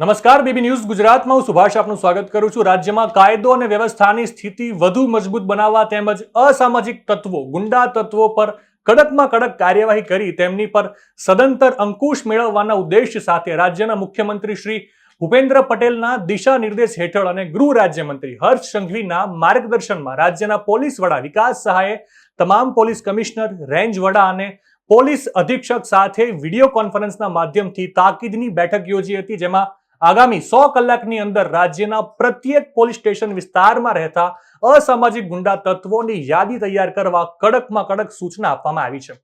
નમસ્કાર, BB news ગુજરાતમાં હું સુભાષ આપનું સ્વાગત કરું છું. રાજ્યમાં કાયદો અને વ્યવસ્થાની સ્થિતિ વધુ મજબૂત બનાવવા તેમજ અસામાજિક તત્વો, ગુંડા તત્વો પર કડકમાં કડક કાર્યવાહી કરી તેમની પર સદંતર અંકુશ મેળવવાના ઉદ્દેશ્ય સાથે રાજ્યના મુખ્યમંત્રી શ્રી ભૂપેન્દ્ર પટેલના દિશા નિર્દેશ હેઠળ અને ગૃહ રાજ્યમંત્રી હર્ષ સંઘવીના માર્ગદર્શનમાં રાજ્યના પોલીસ વડા વિકાસ સહાયે તમામ પોલીસ કમિશનર, રેન્જ વડા અને પોલીસ અધિક્ષક સાથે વીડિયો કોન્ફરન્સના માધ્યમથી તાકીદની બેઠક યોજી હતી, જેમાં આગામી સો કલાકની અંદર રાજ્યના પ્રત્યેક પોલીસ સ્ટેશન વિસ્તારમાં રહેતા અસામાજિક ગુંડા તત્વોની યાદી તૈયાર કરવા કડકમાં કડક સૂચના આપવામાં આવી છે.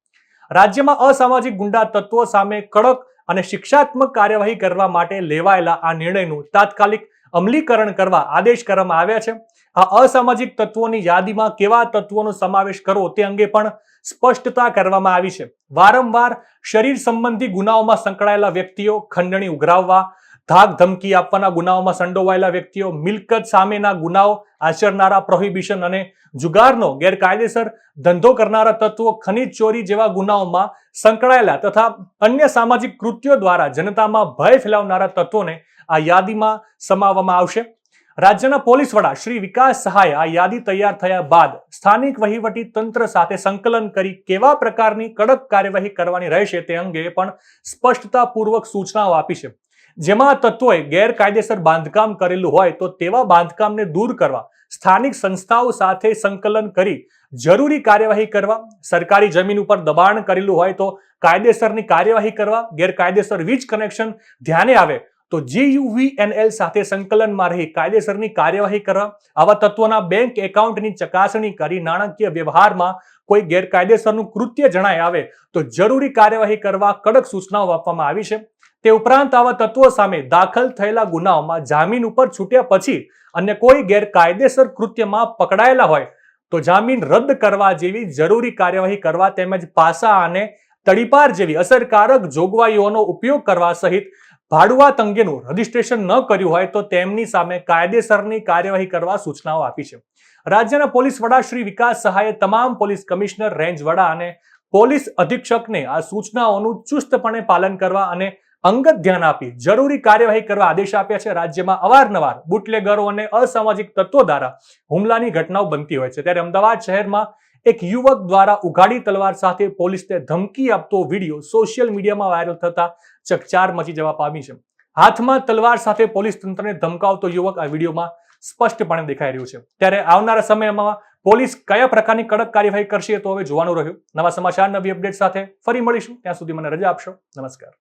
રાજ્યમાં અસામાજિક ગુંડા તત્વો સામે કડક અને શિક્ષાત્મક કાર્યવાહી કરવા માટે લેવાયેલા આ નિર્ણયનું તાત્કાલિક અમલીકરણ કરવા આદેશ કરવામાં આવ્યા છે. આ અસામાજિક તત્વોની યાદીમાં કેવા તત્વોનો સમાવેશ કરવો તે અંગે પણ સ્પષ્ટતા કરવામાં આવી છે. વારંવાર શરીર સંબંધી ગુનાઓમાં સંકળાયેલા વ્યક્તિઓ, ખંડણી ઉઘરાવવા ધાક ધમકી આપવાના ગુનાઓમાં સંડોવાયેલા વ્યક્તિઓ મિલકત સામેના ગુનાઓ આચરનારા પ્રોહિબિશન અને જુગારનો ગેરકાયદેસર ધંધો કરનારા તત્વો ખનીજ ચોરી જેવા ગુનાઓમાં સંકળાયેલા તથા અન્ય સામાજિક કૃત્યો દ્વારા જનતામાં ભય ફેલાવનારા તત્વોને આ યાદીમાં સમાવવામાં આવશે. રાજ્યના પોલીસ વડા શ્રી વિકાસ સહાય આ યાદી તૈયાર થયા બાદ સ્થાનિક વહીવટી તંત્ર સાથે સંકલન કરી કેવા પ્રકારની કડક કાર્યવાહી કરવાની રહેશે તે અંગે પણ સ્પષ્ટતાપૂર્વક સૂચનાઓ આપી છે. જેમાં તત્વોએ ગેરકાયદેસર બાંધકામ કરેલું હોય તો તેવા બાંધકામને દૂર કરવા, સ્થાનિક સંસ્થાઓ સાથે સંકલન કરી જરૂરી કાર્યવાહી કરવા, સરકારી જમીન ઉપર દબાણ કરેલું હોય તો કાયદેસરની કાર્યવાહી કરવા, ગેરકાયદેસર વીજ કનેક્શન ધ્યાને આવે તો જીયુવીએનએલ સાથે સંકલનમાં રહી કાયદેસરની કાર્યવાહી કરવા, આવા તત્વોના બેંક એકાઉન્ટની ચકાસણી કરી નાણાકીય વ્યવહારમાં કોઈ ગેરકાયદેસરનું કૃત્ય જણાય આવે તો જરૂરી કાર્યવાહી કરવા કડક સૂચનાઓ આપવામાં આવી છે. તે ઉપરાંત આવા તત્વો સામે દાખલ થયેલા ગુનાઓમાં જામીન ઉપર છૂટ્યા પછી અન્ય કોઈ ગેરકાયદેસર કૃત્યમાં પકડાયેલા હોય તો જામીન રદ કરવા જેવી જરૂરી કાર્યવાહી કરવા તેમજ પાસા અને તડીપાર જેવી અસરકારક જોગવાઈઓનો ઉપયોગ કરવા સહિત ભાડુઆત અંગેનું રજીસ્ટ્રેશન ન કર્યું હોય તો તેમની સામે કાયદેસરની કાર્યવાહી કરવા સૂચનાઓ આપી છે. રાજ્યના પોલીસ વડા શ્રી વિકાસ સહાયે તમામ પોલીસ કમિશનર રેન્જ વડા અને પોલીસ અધિક્ષકને આ સૂચનાઓનું ચુસ્તપણે પાલન કરવા અને અંગત ધ્યાન આપી જરૂરી કાર્યવાહી કરવા આદેશ આપ્યા છે. રાજ્યમાં અવારનવાર બુટલેગરો અને અસામાજિક તત્વો દ્વારા હુમલાની ઘટનાઓ બનતી હોય છે. ત્યારે અમદાવાદ શહેરમાં એક યુવક દ્વારા ઉઘાડી તલવાર સાથે પોલીસને ધમકી આપતો વીડિયો સોશિયલ મીડિયામાં વાયરલ થતા ચકચાર મચી જવા પામી છે. હાથમાં તલવાર સાથે પોલીસ તંત્રને ધમકાવતો યુવક આ વિડીયોમાં સ્પષ્ટપણે દેખાઈ રહ્યો છે. ત્યારે આવનારા સમયમાં પોલીસ કયા પ્રકારની કડક કાર્યવાહી કરશે તો હવે જોવાનું રહ્યું. નવા સમાચાર, નવી અપડેટ સાથે ફરી મળીશું. ત્યાં સુધી મને રજા આપશો. નમસ્કાર.